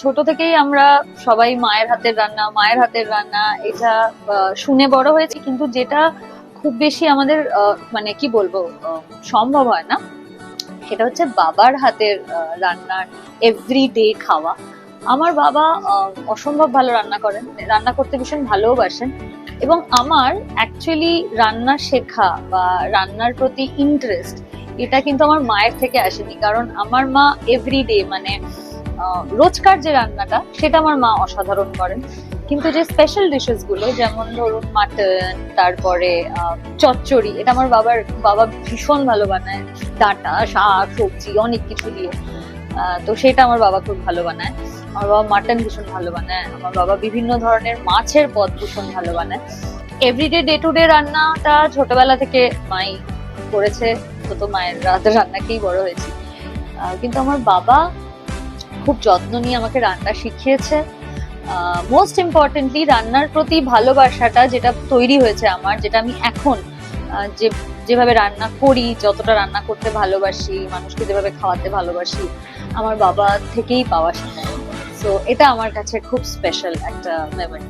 ছোট থেকেই আমরা সবাই মায়ের হাতের রান্না মায়ের হাতের রান্না এটা শুনে বড় হয়েছে। কিন্তু যেটা খুব বেশি আমাদের মানে কি বলব সম্ভব হয় না সেটা হচ্ছে বাবার হাতের রান্নার এভরি ডে খাওয়া। আমার বাবা অসম্ভব ভালো রান্না করেন রান্না করতে ভীষণ ভালোবাসেন। এবং আমার অ্যাকচুয়ালি রান্না শেখা বা রান্নার প্রতি ইন্টারেস্ট এটা কিন্তু আমার মায়ের থেকে আসেনি। কারণ আমার মা এভরিডে মানে আহ, রোজকার যে রান্নাটা, সেটা আমার মা অসাধারণ করেন। কিন্তু যে স্পেশাল ডিশেসগুলো, যেমন ধরুন মাটন তারপরে চচ্চড়ি, এটা আমার বাবার, বাবা ভীষণ ভালো বানায়। ডাটা, শাক, সবজি, অনেক কিছু দিয়ে। তো সেটা আমার বাবা খুব ভালো বানায়। আমার বাবা মাটন ভীষণ ভালো বানায়। আমার বাবা বিভিন্ন ধরনের মাছের পদ ভীষণ ভালো বানায়। এভরিডে ডে টু ডে রান্নাটা ছোটবেলা থেকে মাই করেছে। তো তো মায়ের রাতের রান্নাকেই বড় হয়েছি। কিন্তু আমার বাবা খুব যত্ন নিয়ে আমাকে রান্না শিখিয়েছে। মোস্ট ইম্পর্টেন্টলি রান্নার প্রতি ভালোবাসাটা যেটা তৈরি হয়েছে আমার, যেটা আমি এখন যে, যেভাবে রান্না করি, যতটা রান্না করতে ভালোবাসি, মানুষকে যেভাবে খাওয়াতে ভালোবাসি, আমার বাবা থেকেই পাওয়া সো এটা আমার কাছে খুব স্পেশাল একটা মেমোরি